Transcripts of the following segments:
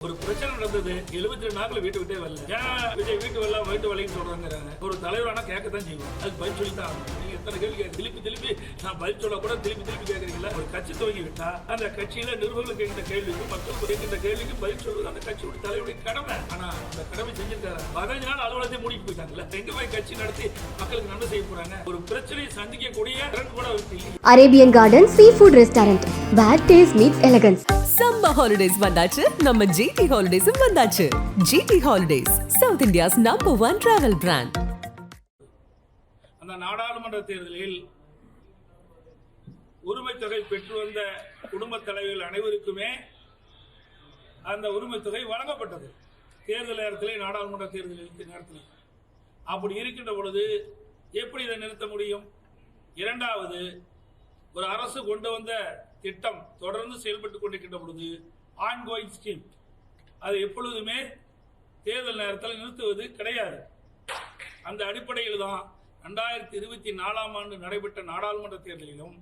ஒரு பிரச்சனை நடந்தது. எழுபத்தி ரெண்டு நாட்கள் வீட்டு விட்டே வரல. ஏன் விஜய் வீட்டு வரல வீட்டு வரலன்னு சொல்றாங்க ஒரு தலைவரானா கேட்கத்தான் செய்வோம் அதுக்கு பதில் சொல்லி தான். நீங்க எத்தனை கேள்வி திருப்பி திருப்பி நான் பதில் சொல்ல கூட திருப்பி திருப்பி கேட்கறீங்களா? ஒரு கட்சி துவங்கி விட்டா அந்த கட்சியில நிர்வாகிகள் கேட்கிற கேள்விக்கு மக்கள் கேட்கின்ற கேள்விக்கு பதில் சொல்வது அந்த கட்சியோட தலைவருடைய கடமை. ஆனா அந்த கடமை செஞ்சிருக்காரு? பதினஞ்சு நாள் அலுவலகத்தை மூடிட்டு போயிட்டாங்கல்ல. எங்க போய் கட்சி நடத்தி மக்களுக்கு நன்மை செய்ய போறாங்க. ஒரு பிரச்சனையை சந்திக்கக்கூடிய திறன் கூட அவருக்கு இல்லை. Arabian garden sea food restaurant where taste meets elegance summer holidays வந்தாச்சு. நம்ம ஜிடி ஹாலிடேஸும் வந்தாச்சு GT holidays south India's number one travel brand அந்த நாடாளுமன்ற தேர்தலில் உரிமை தொகை பெற்று வந்த குடும்பத் தலைவர்கள் அனைவருக்குமே அந்த உரிமை தொகை வழங்கப்பட்டது. தேர்தல் நேரத்திலே நாடாளுமன்ற தேர்தல் இருக்கிற நேரத்தில். அப்படி இருக்கின்ற பொழுது எப்படி இதை நிறுத்த முடியும்? இரண்டாவது ஒரு அரசு கொண்டு வந்த திட்டம் தொடர்ந்து செயல்பட்டு கொண்டிருக்கின்ற பொழுது ஆன்கோயிங் ஸ்கீம் அது எப்பொழுதுமே தேர்தல் நேரத்தில் நிறுத்துவது கிடையாது. அந்த அடிப்படையில் தான் ரெண்டாயிரத்தி இருபத்தி நாலாம் ஆண்டு நடைபெற்ற நாடாளுமன்ற தேர்தலிலும்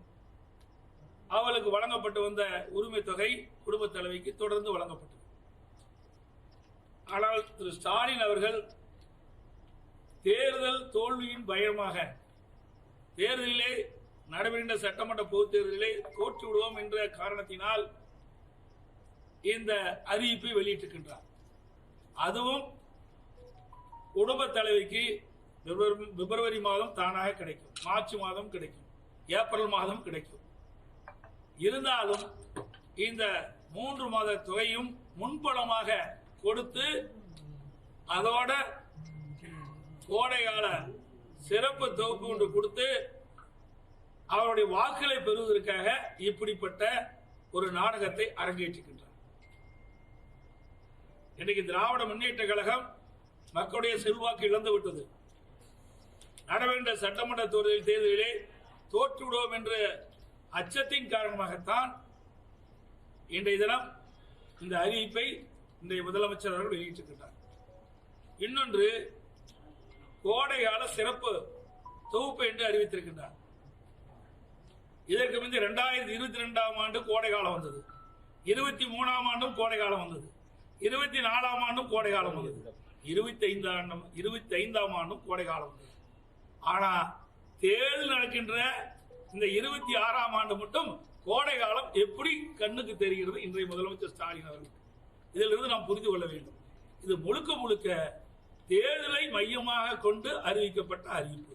அவளுக்கு வழங்கப்பட்டு வந்த உரிமை தொகை குடும்பத் தலைவிக்கு தொடர்ந்து வழங்கப்பட்டது. ஆனால் திரு ஸ்டாலின் அவர்கள் தேர்தல் தோல்வியின் பயமாக தேர்தலிலே நடைபெறுகின்ற சட்டமன்ற பொதுத் தேர்தலிலே தோற்று விடுவோம் என்ற காரணத்தினால் இந்த அறிவிப்பை வெளியிட்டிருக்கின்றார். அதுவும் குடும்பத் தலைவிக்கு பிப்ரவரி- பிப்ரவரி மாதம் தானாக கிடைக்கும். மார்ச் மாதம் கிடைக்கும். ஏப்ரல் மாதம் கிடைக்கும். இருந்தாலும் இந்த மூன்று மாத தொகையும் முன்பணமாக கொடுத்து அதோட கோடைகால சிறப்பு தொகுப்பு ஒன்று கொடுத்து அவருடைய வாக்குகளை பெறுவதற்காக இப்படிப்பட்ட ஒரு நாடகத்தை அரங்கேற்றுகின்றார். இன்னைக்கு திராவிட முன்னேற்ற கழகம் மக்களுடைய செல்வாக்கு இழந்து விட்டது. நடவேண்ட சட்டமன்ற தேர்தல் தேர்தலிலே தோற்றுவிடுவோம் என்ற அச்சத்தின் காரணமாகத்தான் இன்றைய தினம் இந்த அறிவிப்பை இன்றைய முதலமைச்சர் அவர்கள் வெளியிட்டிருக்கிறார். இன்னொன்று கோடைகால சிறப்பு தொகுப்பு என்று அறிவித்திருக்கின்றார் இதற்கு முந்தைய இரண்டாயிரத்தி இருபத்தி ரெண்டாம் ஆண்டு கோடை காலம் வந்தது. இருபத்தி மூணாம் ஆண்டும் கோடை காலம் வந்தது. இருபத்தி நாலாம் ஆண்டும் கோடை காலம் வந்தது. இருபத்தி ஐந்தாம் இருபத்தி ஐந்தாம் ஆண்டும் கோடை காலம் வந்தது. ஆனா தேர்தல் நடக்கின்ற இந்த இருபத்தி ஆறாம் ஆண்டு மட்டும் கோடை காலம் எப்படி கண்ணுக்கு தெரிகிறது இன்றைய முதலமைச்சர் ஸ்டாலின் அவர்கள். இதிலிருந்து நாம் புரிந்து கொள்ள வேண்டும். இது முழுக்க முழுக்க தேர்தலை மையமாக கொண்டு அறிவிக்கப்பட்ட அறிவிப்பு.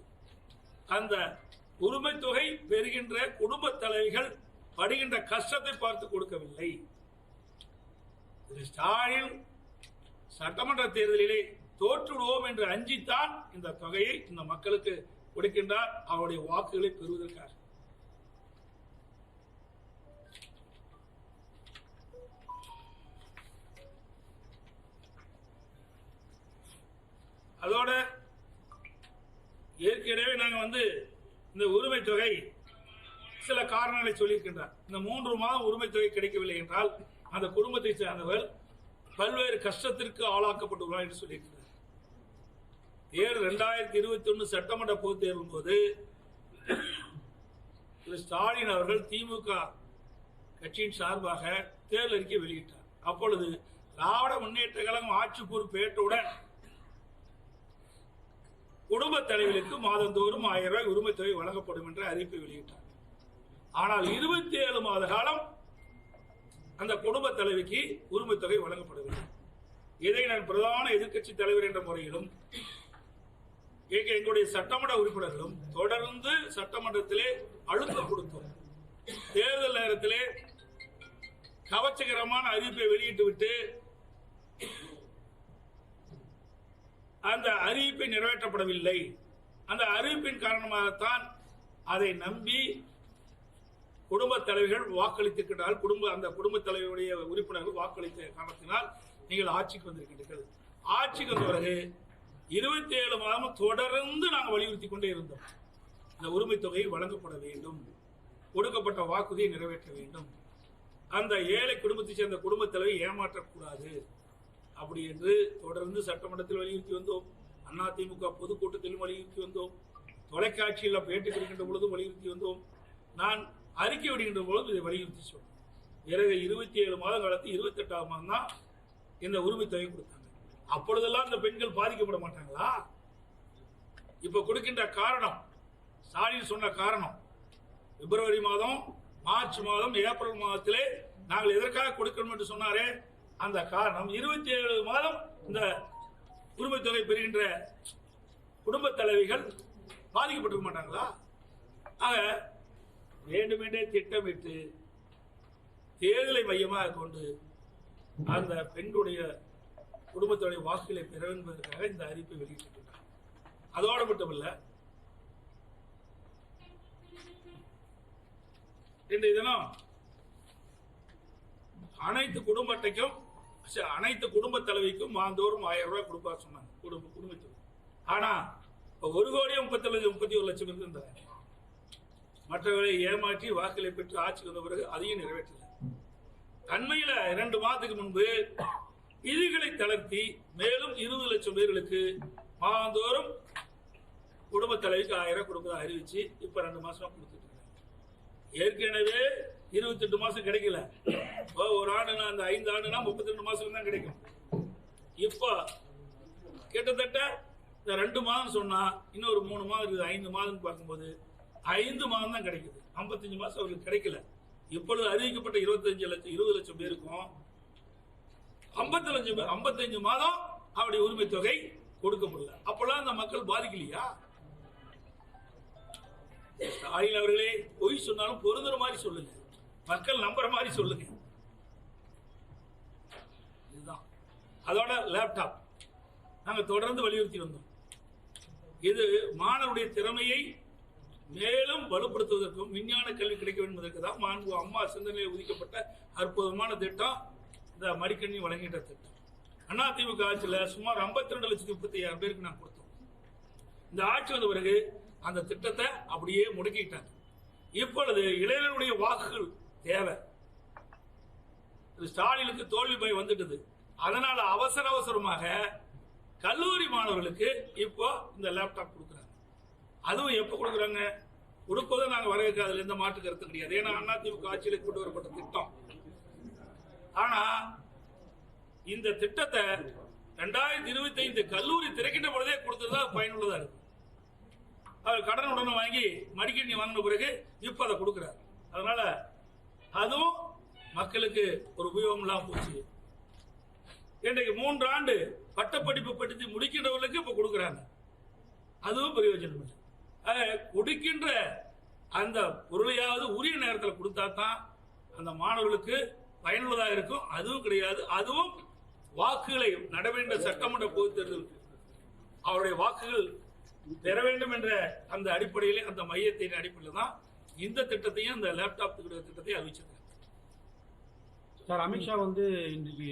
அந்த உரிமை தொகை பெறுகின்ற குடும்ப தலைவிகள் படுகின்ற கஷ்டத்தை பார்த்து கொடுக்கவில்லை. திரு ஸ்டாலின் சட்டமன்ற தேர்தலிலே தோற்றுடுவோம் என்று அஞ்சித்தான் இந்த தொகையை இந்த மக்களுக்கு கொடுக்கின்றார். அவருடைய வாக்குகளை பெறுவதற்காக. அதோட ஏற்கனவே நாங்கள் வந்து இந்த உரிமை தொகை சில காரணங்களை சொல்லியிருக்கின்றார். இந்த மூன்று மாதம் உரிமை தொகை கிடைக்கவில்லை என்றால் அந்த குடும்பத்தை சேர்ந்தவர் பல்வேறு கஷ்டத்திற்கு ஆளாக்கப்பட்டுள்ளார் என்று சொல்லியிருக்கிறார். ஏழு ரெண்டாயிரத்தி இருபத்தி ஒன்று சட்டமன்ற பொது தேர்தல் போது திரு ஸ்டாலின் அவர்கள் திமுக கட்சியின் சார்பாக தேர்தல் அறிக்கை வெளியிட்டார். அப்பொழுது திராவிட முன்னேற்ற கழகம் ஆட்சி பொறுப்பேற்றவுடன் குடும்ப தலைவர்களுக்கு மாதந்தோறும் ஆயிரம் ரூபாய் உரிமை தொகை வழங்கப்படும் என்ற அறிவிப்பை வெளியிட்டார். ஆனால் இருபத்தி ஏழு மாத காலம் அந்த குடும்ப தலைவிக்கு உரிமை தொகை வழங்கப்படவில்லை இதை நான் பிரதான எதிர்க்கட்சி தலைவர் என்ற முறையிலும் எங்களுடைய சட்டமன்ற உறுப்பினர்களும் தொடர்ந்து சட்டமன்றத்திலே அழுத்தம் கொடுத்தோம். தேர்தல் நேரத்திலே கவர்ச்சிகரமான அறிவிப்பை வெளியிட்டு விட்டு அந்த அறிவிப்பை நிறைவேற்றப்படவில்லை. அந்த அறிவிப்பின் காரணமாகத்தான் அதை நம்பி குடும்ப தலைவர்கள் வாக்களித்திருக்கிறார்கள் குடும்ப அந்த குடும்ப தலைவருடைய உறுப்பினர்கள் வாக்களித்த காரணத்தினால் நீங்கள் ஆட்சிக்கு வந்திருக்கிறீர்கள். ஆட்சிக்கு வந்த பிறகு இருபத்தி ஏழு மாதம் தொடர்ந்து நாங்கள் வலியுறுத்தி கொண்டே இருந்தோம். இந்த உரிமை தொகை வழங்கப்பட வேண்டும். கொடுக்கப்பட்ட வாக்குறுதியை நிறைவேற்ற வேண்டும். அந்த ஏழை குடும்பத்தைச் சேர்ந்த குடும்ப தலைவை ஏமாற்றக்கூடாது அப்படி என்று தொடர்ந்து சட்டமன்றத்தில் வலியுறுத்தி வந்தோம். அதிமுக பொதுக்கூட்டத்திலும் வலியுறுத்தி வந்தோம். தொலைக்காட்சியில் பேட்டி கொடுக்கின்ற பொழுதும் வலியுறுத்தி வந்தோம். நான் அறிக்கை விடுகின்ற பொழுது இதை வலியுறுத்தி சொன்னேன் பிறகு இருபத்தி ஏழு மாத காலத்து இருபத்தி மாதம் தான் இந்த உரிமை தொகை கொடுத்தாங்க. அப்பொழுதெல்லாம் இந்த பெண்கள் பாதிக்கப்பட மாட்டாங்களா? இப்ப கொடுக்கின்ற காரணம் ஸ்டாலின் சொன்ன காரணம் பிப்ரவரி மாதம் மார்ச் மாதம் ஏப்ரல் மாதத்திலே நாங்கள் எதற்காக கொடுக்கணும் என்று சொன்னாரே? அந்த காரணம் இருபத்தி ஏழு மாதம் இந்த உரிமை தொகை பெறுகின்ற குடும்ப தலைவிகள் பாதிக்கப்பட்டிருக்க மாட்டாங்களா? ஆக வேண்டுமென்றே திட்டமிட்டு தேர்தலை மையமாக கொண்டு அந்த பெண்ணுடைய குடும்பத்துடைய வாக்குகளை பெற என்பதற்காக இந்த அறிவிப்பை வெளியிட்டிருக்கிறார். அதோடு மட்டுமல்ல இன்றைய தினம் அனைத்து குடும்ப அட்டைக்கும் அனைத்து குடும்ப தலைவிக்கும் மாந்தோறும் ஆயிரம் ரூபாய் கொடுப்பா சொன்னாங்க குடும்ப குடும்பத்துக்கு. ஆனா ஒரு கோடியே முப்பத்தி லட்சம் முப்பத்தி ஒரு லட்சம் பேருக்கு இருந்தாங்க மற்றவர்களை ஏமாற்றி வாக்குகளை பெற்று ஆட்சிக்கு வந்த பிறகு அதையும் நிறைவேற்றல அண்மையில இரண்டு மாதத்துக்கு முன்பு விதிகளை தளர்த்தி மேலும் இருபது லட்சம் பேர்களுக்கு மாதந்தோறும் குடும்ப தலைவிக்கு ஆயிரம் கொடுப்பதை அறிவிச்சு இப்ப ரெண்டு மாசமா கொடுத்துட்டு ஏற்கனவே இருபத்தி எட்டு மாசம் கிடைக்கல. இப்போ ஒரு ஆண்டுனா அந்த ஐந்து ஆண்டுனா முப்பத்தி ரெண்டு மாசம் தான் கிடைக்கும். இப்போ கிட்டத்தட்ட இந்த ரெண்டு மாதம் சொன்னா இன்னொரு மூணு மாதம் இருக்குது ஐந்து மாதம் பார்க்கும்போது ஐந்து மாதம் தான் கிடைக்குது. ஐம்பத்தஞ்சு மாதம் அவர்களுக்கு கிடைக்கல. இப்பொழுது அறிவிக்கப்பட்ட இருபத்தஞ்சு லட்சம் இருபது லட்சம் பேருக்கும் ஐம்பத்தி லட்சம் பேர் ஐம்பத்தஞ்சு மாதம் அவருடைய உரிமை தொகை கொடுக்க முடியல அப்பெல்லாம் அந்த மக்கள் பாதிக்கலையா? ஸ்டாலின் அவர்களே பொய் சொன்னாலும் பொருந்துற மாதிரி சொல்லுங்க. மக்கள் நம்புற மாதிரி சொல்லுங்க. இதுதான். அதோட லேப்டாப் நாங்கள் தொடர்ந்து வலியுறுத்தி வந்தோம். இது மாணவருடைய திறமையை மேலும் வலுப்படுத்துவதற்கும் விஞ்ஞான கல்வி கிடைக்க வேண்டும் என்பதற்கு தான் மாண்பு அம்மா சிந்தனையில் உதிக்கப்பட்ட அற்புதமான திட்டம் இந்த மடிக்கணி வழங்கின்ற திட்டம். அதிமுக ஆட்சியில் சுமார் 52 ரெண்டு லட்சத்தி முப்பத்தி ஐயாயிரம் பேருக்கு நான் கொடுத்தோம். இந்த ஆட்சி வந்த பிறகு அந்த திட்டத்தை அப்படியே முடக்கிட்டாங்க. இப்பொழுது இளைஞருடைய வாக்குகள் தேவை. ஸ்டாலினுக்கு தோல்வி பயம் வந்துட்டது. அதனால அவசர அவசரமாக கல்லூரி மாணவர்களுக்கு இப்போ இந்த லேப்டாப் கொடுக்குறாங்க. அதுவும் எப்போ கொடுக்குறாங்க? கொடுப்பதை நாங்கள் வரவேற்க அதில் எந்த மாற்று கருத்து கிடையாது. ஏன்னா அதிமுக ஆட்சியில் கொண்டு வரப்பட்ட திட்டம். ஆனா இந்த திட்டத்தை ரெண்டாயிரத்தி இருபத்தி ஐந்து கல்லூரி திறக்கின்ற பொழுதே கொடுத்தது தான் பயனுள்ளதா இருக்கு. அவர் கடன் உடனே வாங்கி மடிக்கணி வாங்கின பிறகு இப்ப அதை கொடுக்குறாரு. அதனால அதுவும் மக்களுக்கு ஒரு உபயோகம் இல்லாம போச்சு. இன்றைக்கு மூன்று ஆண்டு பட்டப்படிப்பு படித்து முடிக்கின்றவர்களுக்கு இப்ப கொடுக்குறாங்க. அதுவும் பிரயோஜனம் இல்லை. கொடுக்கின்ற அந்த பொருளையாவது உரிய நேரத்தில் கொடுத்தா தான் அந்த மாணவர்களுக்கு பயனுள்ளதாக இருக்கும். அதுவும் கிடையாது. அதுவும் வாக்குகளை நடவேண்ட சட்டமன்ற பொதுத் தேர்தலுக்கு அவருடைய வாக்குகள் பெற வேண்டும் என்ற அந்த அடிப்படையிலே அந்த மையத்தின் அடிப்படையில் தான் இந்த திட்டத்தையும் இந்த லேப்டாப் திட்டத்தை அறிவிச்சிருக்காங்க. சார் அமித்ஷா வந்து இன்றைக்கு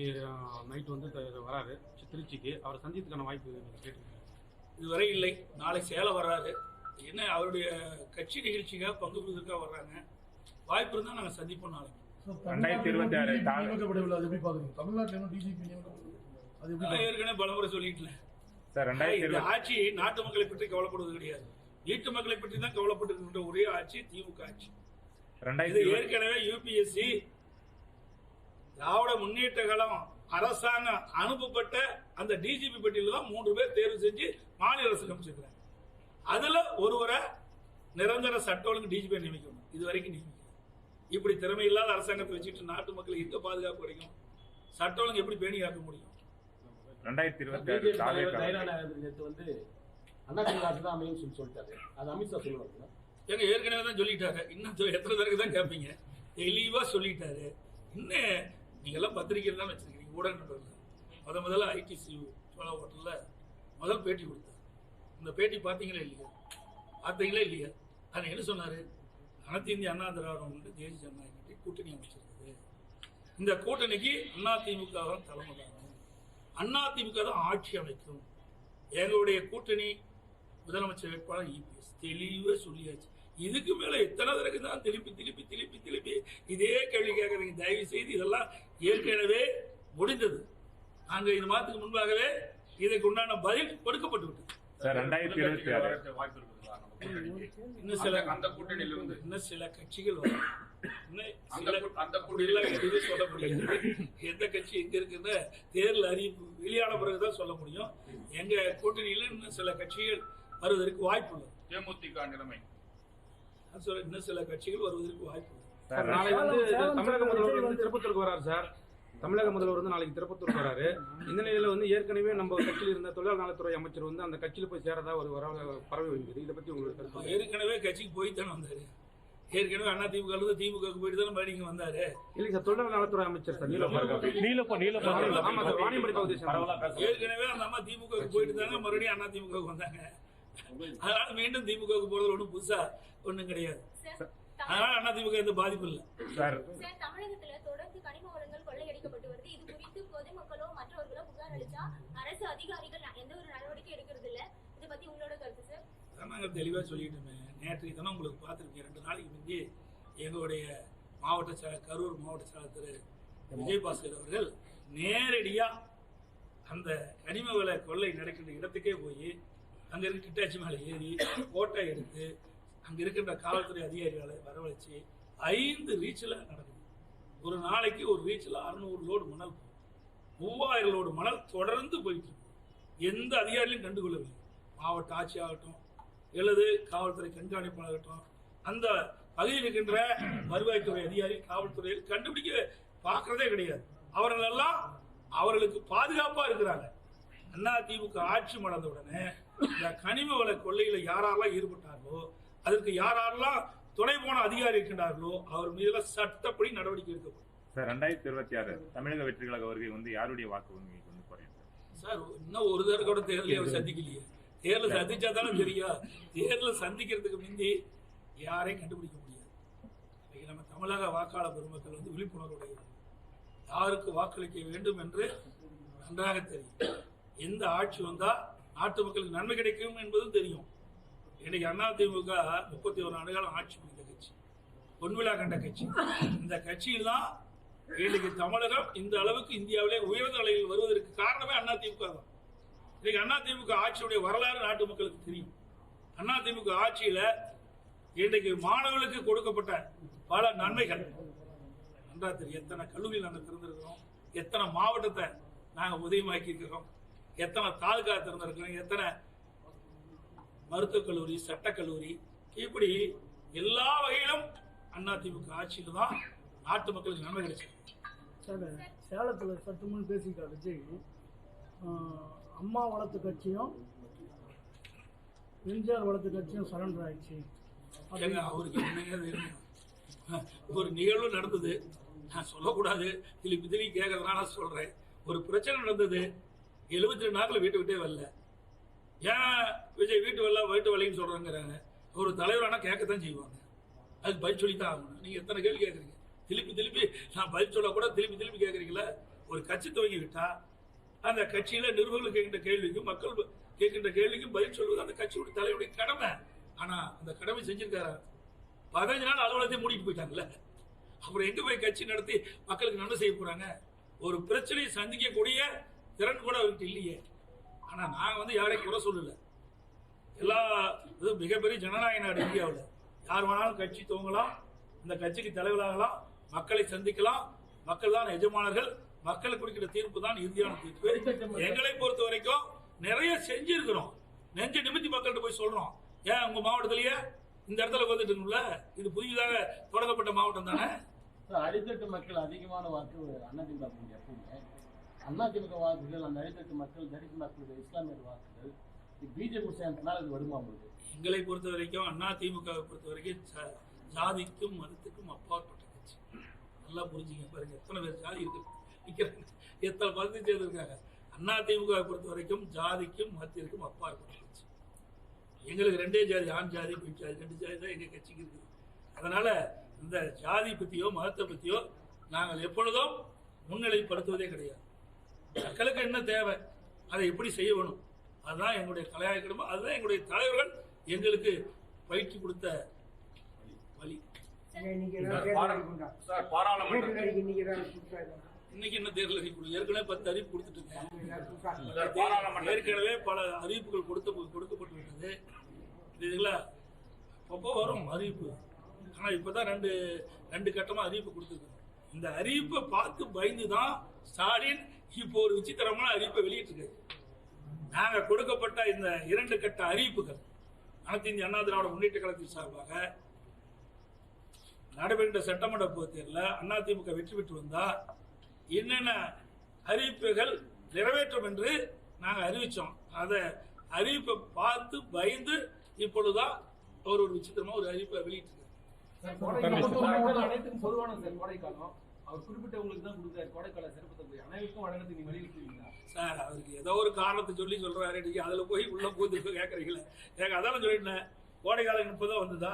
நைட் வந்து வராரு. திருச்சிக்கு. அவரை சந்தித்துக்கான வாய்ப்பு கேட்டிருக்கீங்க இதுவரை இல்லை. நாளை சேலம் வர்றாரு. என்ன அவருடைய கட்சி நிகழ்ச்சிக்காக பங்கு பெறுவதற்காக வர்றாங்க. வாய்ப்பு இருந்தால் நாங்கள் சந்திப்போம் நாளைக்கு. ரெண்டாயிரத்தி இருபத்தி ஆறு தாழ் நியமிக்கப்படவில்லை அது எப்படி பாக்குறீங்க தமிழ்நாட்டில் இன்னும் டிஜிபி நியமிக்கப்படவில்லை அது எப்படி நான் ஏற்கனவே பலமுறை சொல்லிட்டேன். சார் ரெண்டாயிரத்தி ஆட்சி நாட்டு மக்களை பற்றி கவலைப்படுவது கிடையாது. வீட்டு மக்களை பற்றி தான் கவலைப்பட்டு ஒரே ஆட்சி திமுக ஆட்சி. ரெண்டாயிரத்தி ஏற்கனவே யூபிஎஸ்சி திராவிட முன்னேற்ற கழகம் அரசாங்கம் அனுப்பப்பட்ட அந்த டிஜிபி பட்டியலில் தான் மூன்று பேர் தேர்வு செஞ்சு மாநில அரசுக்கு அமைச்சிருக்கிறாங்க அதுல ஒருவரை நிரந்தர சட்ட ஒழுங்கு டிஜிபி நியமிக்கணும். இது வரைக்கும் நியமிக்கல. இப்படி திறமை இல்லாத அரசாங்கத்தை வச்சுட்டு நாட்டு மக்களுக்கு எங்க பாதுகாப்பு கிடைக்கும் சட்ட ஒழுங்கு எப்படி பேணி காக்க முடியும்? ரெண்டாயிரத்தி இருபத்தி ஆறு நேற்று வந்து தான் அமையும் சொல்லி சொல்லிட்டாரு. அது அமித்ஷா சொல்லுவாங்க ஏங்க ஏற்கனவே தான் சொல்லிட்டாரு இன்னும் எத்தனை தடவை தான் கேட்பீங்க தெளிவா சொல்லிட்டாரு. இன்னும் நீங்க எல்லாம் பத்திரிகையில் தான் வச்சிருக்கீங்க. ஊடக நண்பர்கள் முத முதல்ல ஐடிசி சோழ ஹோட்டல்ல முதல் பேட்டி கொடுத்தாரு. இந்த பேட்டி பார்த்தீங்களா இல்லையா? பார்த்தீங்களா இல்லையா? அதை என்ன சொன்னார்? அனைத்து இந்திய அண்ணா திராவிடம் வந்து தேசிய ஜனநாயக கட்சி கூட்டணி அமைச்சிருக்குது. இந்த கூட்டணிக்கு அண்ணா திமுக தான் தலைமை தாங்கும். திமுக தான் ஆட்சி அமைக்கும். எங்களுடைய கூட்டணி முதலமைச்சர் வேட்பாளர் இபிஎஸ் தெளிவாக சொல்லியாச்சு. இதுக்கு மேலே எத்தனை தடவை தான் திருப்பி திருப்பி திருப்பி திருப்பி இதே கேள்வி கேட்குறீங்க. தயவு செய்து இதெல்லாம் ஏற்கனவே முடிந்தது. நாங்கள் இது மாதத்துக்கு முன்பாகவே இதற்கு உண்டான பதில் கொடுக்கப்பட்டு விட்டது சார் ரெண்டாயிரத்தி இருபத்தி ஆறு. இன்னும் சில அந்த- கூட்டணியில இருந்து இன்னும் சில கட்சிகள் வரும். அந்த கூட்டணியில எதுவும் சொல்ல முடியாது. எந்த கட்சி எங்க இருக்குன்னு தேர்தல் அறிவிப்பு வெளியான பிறகுதான் சொல்ல முடியும். எங்க கூட்டணியில இன்னும் சில கட்சிகள் வருவதற்கு வாய்ப்பு உள்ளது தேமுதிக நிலைமை. இன்னும் சில கட்சிகள் வருவதற்கு வாய்ப்பு உள்ளது நாளை வந்து தமிழக முதல்வர் வந்து திருப்பத்தூருக்கு வராரு சார். தமிழக முதல்வர் வந்து நாளைக்கு திருப்பத்தூருக்கு வராரு இந்த நிலையில வந்து ஏற்கனவே நம்ம கட்சியில் இருந்த தொழிலாளர் நலத்துறை அமைச்சர் வந்து அந்த கட்சியில போய் சேரதா ஒரு வர பரவி வருகிறது இதை பத்தி உங்களுக்கு கருத்து? ஏற்கனவே கட்சிக்கு போய் தானே வந்தாரு. ஏற்கனவே அண்ணா திமுக இருந்து திமுக போயிட்டு தானே மறுபடியும் வந்தாரு. இல்லைங்க சார் தொழிலாளர் நலத்துறை அமைச்சர் சார் நீலப்பா நீலப்ப நீலப்ப ஆமா சார் வாணியம்படி சேர்ந்தவர். ஏற்கனவே அந்த அம்மா திமுக போயிட்டு தாங்க மறுபடியும் அண்ணா திமுக வந்தாங்க. அதனால மீண்டும் திமுக போறது ஒண்ணும் புதுசா ஒண்ணும் கிடையாது. அதனால அண்ணா திமுக எந்த பாதிப்பு இல்லை. Sir sir. தமிழகத்துல தொடர்ந்து கனிம வளங்கள் வருது. இது குறித்து பொது மக்களோ மற்றவர்களோ புகார் அளிச்சா அரசு அதிகாரிகள் எந்த ஒரு நடவடிக்கை எடுக்கிறது இல்ல. இதை பத்தி உங்களோட கருத்து சார் அதான் நாங்கள் தெளிவாக சொல்லிட்டோமே. நேற்றைக்கு தினம் உங்களுக்கு பார்த்துருக்கேன். ரெண்டு நாளைக்கு முந்தி எங்களுடைய மாவட்ட செயலர் கரூர் மாவட்ட செயலர் திரு விஜயபாஸ்கர் அவர்கள் நேரடியாக அந்த கனிம வள கொள்ளை நடக்கின்ற இடத்துக்கே போய் அங்கே இருக்க கிட்டாச்சி மேலே ஏறி ஃபோட்டோ எடுத்து அங்கே இருக்கின்ற காவல்துறை அதிகாரிகளை வரவழைச்சு ஐந்து ரீச்சில் நடக்கும் ஒரு நாளைக்கு ஒரு ரீச்சில் அறுநூறு லோடு மணல் மூவாயிரம் லோடு மணல் தொடர்ந்து போயிட்டு இருக்கு. எந்த அதிகாரியும் கண்டுகொள்ளவில்லை. மாவட்ட ஆட்சியாகட்டும் எழுது காவல்துறை கண்காணிப்பாளராகட்டும் அந்த பகுதியில் இருக்கின்ற வருவாய்த்துறை அதிகாரி காவல்துறையில் கண்டுபிடிக்க பார்க்கறதே கிடையாது. அவர்கள் எல்லாம் அவர்களுக்கு பாதுகாப்பா இருக்கிறாங்க. அண்ணா திமுக ஆட்சி மலர்ந்த உடனே இந்த கனிம வள கொள்ளையில யாரெல்லாம் ஈடுபட்டார்களோ அதற்கு யாரெல்லாம் துணை போன அதிகாரி இருக்கின்றார்களோ அவர் மீதுல சட்டப்படி நடவடிக்கை எடுக்கப்படும். சார் ரெண்டாயிரத்தி இருபத்தி ஆறு தமிழக வெற்றி கழக வருகை வந்து யாருடைய வாக்கு வங்கிக்கு வந்து குறையும் சார் இன்னும் ஒரு தடவை கூட தேர்தலை அவர் சந்திக்கலையே. தேர்தல் சந்திச்சா தானே தெரியும். தேர்தலை சந்திக்கிறதுக்கு முந்தி யாரையும் கண்டுபிடிக்க முடியாது. இன்னைக்கு நம்ம தமிழக வாக்காளர் பெருமக்கள் வந்து விழிப்புணர்வுடையவர் யாருக்கு வாக்களிக்க வேண்டும் என்று நன்றாக தெரியும். எந்த ஆட்சி வந்தா நாட்டு மக்களுக்கு நன்மை கிடைக்கும் என்பதும் தெரியும். இன்னைக்கு அதிமுக முப்பத்தி ஒரு ஆண்டுகாலம் ஆட்சி புரிந்த கட்சி. பொன்விழா கண்ட கட்சி. இந்த கட்சியில் தான் இன்னைக்கு தமிழகம் இந்த அளவுக்கு இந்தியாவிலே உயர்ந்த நிலையில் வருவதற்கு காரணமே அதிமுக தான். இன்னைக்கு அதிமுக ஆட்சியுடைய வரலாறு நாட்டு மக்களுக்கு தெரியும். அதிமுக ஆட்சியில இன்றைக்கு மாணவர்களுக்கு கொடுக்கப்பட்ட பல நன்மைகள். நன்றா தெரியும். எத்தனை கல்லூரியில் நாங்கள் திறந்திருக்கிறோம். எத்தனை மாவட்டத்தை நாங்கள் உதயமாக்கி இருக்கிறோம் எத்தனை தாலுகா திறந்திருக்கிறோம். எத்தனை மருத்துவக் கல்லூரி சட்டக்கல்லூரி இப்படி எல்லா வகையிலும் அதிமுக ஆட்சியில் தான் நாட்டு மக்களுக்கு நன்மை சார் சேலத்தில் சற்று முன் பேசியிருக்கார் விஜய் அம்மா வளர்த்த கட்சியும் எம்ஜிஆர் வளர்த்த கட்சியும் சரண்டர் ஆயிடுச்சு. ஏங்க அவருக்கு என்னங்க ஒரு நிகழ்வு நடந்தது. நான் சொல்லக்கூடாது. திருப்பி திருப்பி கேட்கறதுனால நான் சொல்றேன். ஒரு பிரச்சனை நடந்தது. எழுபத்தி ரெண்டு நாட்கள் வீட்டை விட்டே வரல. ஏன் விஜய் வீட்டு வரல வீட்டு வரலைன்னு சொல்றாங்கிறாங்க. ஒரு தலைவரானா கேட்கத்தான் செய்வாங்க. அதுக்கு பதில் சொல்லி தான் ஆகணும். நீங்க எத்தனை கேள்வி கேட்குறீங்க? திருப்பி திருப்பி நான் பதில் சொல்ல கூட திருப்பி திருப்பி கேட்குறீங்களா? ஒரு கட்சி துவங்கி அந்த கட்சியில நிருபர்கள் கேட்கின்ற கேள்விக்கும் மக்கள் கேட்கின்ற கேள்விக்கும் பதில் சொல்வது அந்த கட்சியுடைய தலைவருடைய கடமை. ஆனா அந்த கடமை செஞ்சிருக்காரா? பதினஞ்சு நாள் அலுவலகத்தை மூடிட்டு போயிட்டாங்கல்ல. அப்புறம் எங்க போய் கட்சி நடத்தி மக்களுக்கு நன்மை செய்ய போறாங்க? ஒரு பிரச்சனையை சந்திக்கக்கூடிய திறன் கூட அவர்கிட்ட இல்லையே. ஆனா நாங்க வந்து யாரையும் குறை சொல்லல. எல்லா இது மிகப்பெரிய ஜனநாயக நாடு இந்தியாவில். யார் வேணாலும் கட்சி துவங்கலாம் இந்த கட்சிக்கு தலைவராகலாம் மக்களை சந்திக்கலாம். மக்கள் தான் எஜமானர்கள். மக்களுக்கு கொடுக்கிற தீர்ப்பு தான் இறுதியான தீர்ப்பு. எங்களை பொறுத்த வரைக்கும் நிறைய செஞ்சிருக்கிறோம். நெஞ்ச நிமித்தி மக்கள்கிட்ட போய் சொல்றோம். ஏன் உங்க மாவட்டத்திலேயே இந்த இடத்துல வந்துட்டுங்கள இது புதிதாக தொடங்கப்பட்ட மாவட்டம் தானே? அடித்தட்டு மக்கள் அதிகமான வாக்கு அண்ணன் எப்பவுமே. அதிமுக வாக்குகள் அந்த அடித்தட்டு மக்கள் தலித் மக்களுடைய இஸ்லாமியர் வாக்குகள் பிஜேபி சேர்ந்தனால அது வருமா எங்களை பொறுத்த வரைக்கும் அண்ணா திமுகவை பொறுத்த வரைக்கும் ஜாதிக்கும் மதத்துக்கும் அப்பாற்பட்ட கட்சி. நல்லா புரிஞ்சுங்க பாருங்க எத்தனை பேர் ஜாதி இருக்கு? எத்தனை பகுதி சேர்ந்திருக்காங்க? அண்ணா திமுகவை பொறுத்த வரைக்கும் ஜாதிக்கும் மதத்திற்கும் அப்பாற்பட்ட கட்சி. எங்களுக்கு ரெண்டே ஜாதி ஆண் ஜாதி பெண் ஜாதி ரெண்டு ஜாதி தான் எங்கள் கட்சிக்கு இருக்குது. அதனால இந்த ஜாதி பற்றியோ மதத்தை பற்றியோ நாங்கள் எப்பொழுதும் முன்னிலைப்படுத்துவதே கிடையாது. மக்களுக்கு என்ன தேவை? அதை எப்படி செய்ய வேணும் அதுதான் எங்களுடைய கலையாய கடமை அதுதான் எங்களுடைய தலைவர்கள் எங்களுக்கு பயிற்சி கொடுத்த வழி. இன்னைக்கு என்ன தேர்தல் அறிவிப்பு ஏற்கனவே பத்து அறிவிப்பு கொடுத்துட்டு இருக்கேன். ஏற்கனவே பல அறிவிப்புகள் கொடுத்த கொடுக்கப்பட்டு விட்டது இதுங்களா அப்பப்போ வரும் அறிவிப்பு. ஆனால் இப்போ தான் ரெண்டு ரெண்டு கட்டமாக அறிவிப்பு கொடுத்துருக்கோம் இந்த அறிவிப்பை பார்த்து பயந்து தான் ஸ்டாலின் இப்போ ஒரு விசித்திரமான அறிவிப்பை வெளியிட்டிருக்காரு நாங்கள் கொடுக்கப்பட்ட இந்த இரண்டு கட்ட அறிவிப்புகள் அனைத்து இந்திய அண்ணா திராவிட முன்னேற்ற கழகத்தின் சார்பாக நடைபெற்ற சட்டமன்ற பொதுத் தேர்தலில் அதிமுக வெற்றி பெற்று வந்தா என்னென்ன அறிவிப்புகள் நிறைவேற்றும் என்று நாங்கள் அறிவித்தோம் அதை அறிவிப்பை பார்த்து பயந்து இப்பொழுதுதான் அவர் ஒரு விசித்திரமா ஒரு அறிவிப்பை வெளியிட்டிருக்காரு அனைத்துக்கும் பொதுவான சார் கோடைக்காலம். அவர் குறிப்பிட்டவங்களுக்கு தான் கொடுத்தாரு. கோடைக்கால சிறப்பு தொகை அனைவருக்கும் வழங்கத்தை நீங்க வெளியிட்டிருக்கீங்களா சார் அவருக்கு ஏதோ ஒரு காரணத்தை சொல்லி சொல்றாரு. இன்னைக்கு அதில் போய் உள்ள போது கேட்குறீங்களே எனக்கு அதான் சொல்லிட்டேன் கோடை காலம் இப்போதான் வந்ததா?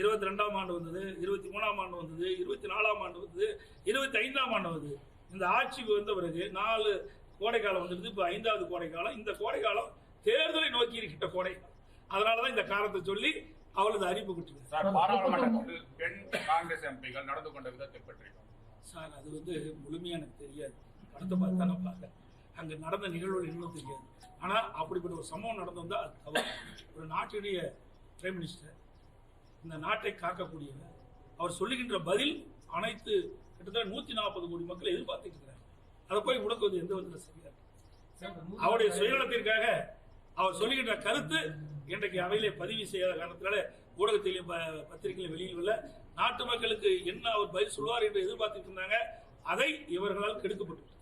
இருபத்தி ரெண்டாம் ஆண்டு வந்தது. இருபத்தி மூணாம் ஆண்டு வந்தது. இருபத்தி நாலாம் ஆண்டு வந்தது. இருபத்தி ஐந்தாம் ஆண்டு வந்தது. இந்த ஆட்சிக்கு வந்த பிறகு நாலு கோடை காலம் வந்துடுது. இப்போ ஐந்தாவது கோடை காலம் இந்த கோடை காலம் தேர்தலை நோக்கி இருக்கின்ற கோடை. அதனால தான் இந்த காரணத்தை சொல்லி அவளது அறிவிப்பு கொடுத்துருக்காரு சார் பாராளுமன்றத்தில் பெண் காங்கிரஸ் எம்பிகள் நடந்து கொண்ட விதத்தை பற்றி சார் அது வந்து முழுமையாக எனக்கு தெரியாது. படத்தை பார்த்தா தான் நான் பார்த்தேன். அங்கே நடந்த நிகழ்வுகள் இன்னும் தெரியாது. ஆனால் அப்படிப்பட்ட ஒரு சம்பவம் நடந்திருந்தால் வந்தால் அது தவறு. ஒரு நாட்டினுடைய பிரைம் மினிஸ்டர் இந்த நாட்டை காக்கக்கூடியவர் அவர் சொல்லுகின்ற பதில் அனைத்து கிட்டத்தட்ட நூற்றி நாற்பது கோடி மக்கள் எதிர்பார்த்துட்டு இருக்கிறாங்க. அதை போய் முடக்குவது எந்த விதத்தில் சரியா அவருடைய சுயநலத்திற்காக அவர் சொல்லுகின்ற கருத்து இன்றைக்கு அவையிலே பதிவு செய்யாத காரணத்தினால ஊடகத்திலையும் ப- பத்திரிகையிலும் வெளியில் உள்ள நாட்டு மக்களுக்கு என்ன அவர் பதில் சொல்வார் என்று எதிர்பார்த்துட்டு இருந்தாங்க. அதை இவர்களால் கெடுக்கப்பட்டு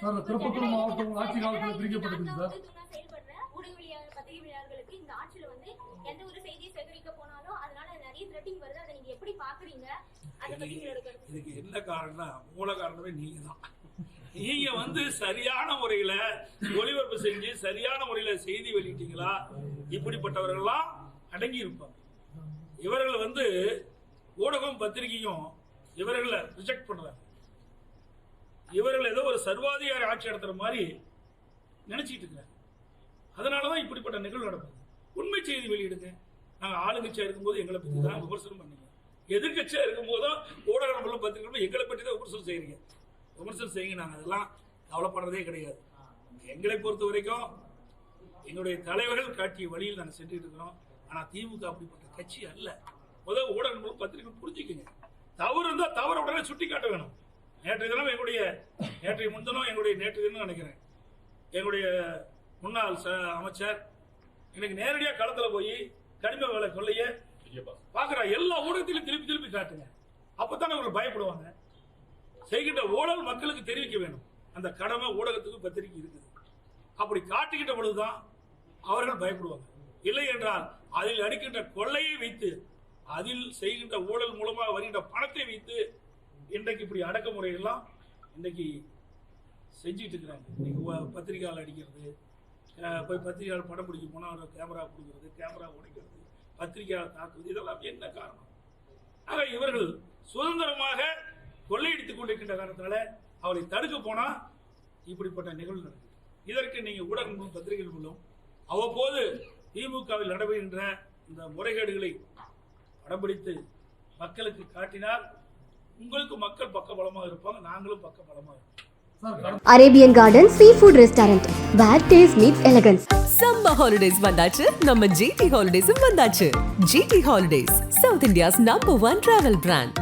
சார், திருப்பத்தூர் மாவட்டம் ஆட்சி காலத்துல பிரிக்கப்பட்டது சார். செயல்படுற ஊடகவியலாளர் பத்திரிகையாளர்களுக்கு இந்த ஆட்சியில வந்து எந்த ஒரு செய்தியை சேகரிக்க போனாலும் அதனால நிறைய த்ரெட்டிங் வருது. அதை நீங்க எப்படி பாக்குறீங்க அதை பத்தி உங்களோட கருத்து. இதுக்கு என்ன காரணம்னா மூல காரணமே நீங்க தான். நீங்க வந்து சரியான முறையில ஒளிபரப்பு செஞ்சு சரியான முறையில செய்தி வெளியிட்டீங்களா? இப்படிப்பட்டவர்கள்லாம் அடங்கி இருப்பாங்க இவர்கள் வந்து ஊடகம் பத்திரிகையும் இவர்களை ரிஜெக்ட் பண்றாங்க இவர்கள் ஏதோ ஒரு சர்வாதிகாரி ஆட்சி நடத்துற மாதிரி நினைச்சிட்டு இருக்கிறாங்க. அதனாலதான் இப்படிப்பட்ட நிகழ்வு நடக்குது. உண்மை செய்தி வெளியிடுங்க. நாங்க ஆளுங்கட்சியா இருக்கும்போது எங்களை பத்தி தான் விமர்சனம் பண்ணீங்க. எதிர்கட்சியா இருக்கும்போதும் ஊடகங்களும் பத்திரிகைகளும் எங்களை பற்றி தான் விமர்சனம் செய்கிறீங்க விமர்சனம் செய்யுங்க நாங்க அதெல்லாம் கவலைப்படுறதே கிடையாது. எங்களை பொறுத்த வரைக்கும் எங்களுடைய தலைவர்கள் காட்டிய வழியில் நாங்கள் சென்றுட்டு இருக்கிறோம். ஆனா திமுக அப்படிப்பட்ட கட்சி அல்ல. முதல் ஊடக நம்பர்களும் பத்திரிகை புரிஞ்சுக்கங்க. தவறு இருந்தால் தவறு உடனே சுட்டி காட்ட வேணும் நேற்றைய தினம் எங்களுடைய நேற்றைய முன்தினம் எங்களுடைய நேற்று தினம் நினைக்கிறேன். எங்களுடைய முன்னாள் ச அமைச்சர் இன்னைக்கு நேரடியாக களத்தில் போய் கனிம வேலை கொள்ளைய பார்க்குறா எல்லா ஊடகத்திலும் திருப்பி திருப்பி காட்டுங்க. அப்போத்தானே அவர்கள் பயப்படுவாங்க. செய்கின்ற ஊழல் மக்களுக்கு தெரிவிக்க வேணும். அந்த கடமை ஊடகத்துக்கு பத்திரிக்கை இருக்குது. அப்படி காட்டுகின்ற பொழுதுதான் அவர்கள் பயப்படுவாங்க. இல்லை என்றால் அதில் அடிக்கின்ற கொள்ளையை வைத்து அதில் செய்கின்ற ஊழல் மூலமாக வருகின்ற பணத்தை வைத்து இன்றைக்கு இப்படி அடக்குமுறை எல்லாம் இன்றைக்கு செஞ்சுட்டு இருக்கிறாங்க. இன்னைக்கு அடிக்கிறது போய் பத்திரிகையால் படம் பிடிக்க போனால் கேமரா பிடிக்கிறது கேமரா உடைக்கிறது பத்திரிகையால் தாக்குவது இதெல்லாம் என்ன காரணம்? ஆக இவர்கள் சுதந்திரமாக கொள்ளையடித்துக் கொண்டிருக்கின்ற காரணத்தால் அவரை தடுக்க போனால் இப்படிப்பட்ட நிகழ்வு நடக்குது. இதற்கு நீங்கள் ஊடகங்களும் பத்திரிகைகள் மூலம் அவ்வப்போது திமுகவில் நடைபெறுகின்ற இந்த முறைகேடுகளை படம் பிடித்து மக்களுக்கு காட்டினால் உங்களுக்கு மக்கள் பக்கபலமாக இருப்பாங்க நாங்களும் பக்கபலமாக இருப்போம். Arabian garden sea food restaurant where taste meets elegance summer holidays வந்தாச்சு நம்ம ஜிடி ஹாலிடேஸும் வந்தாச்சு. GT holidays south India's number one travel brand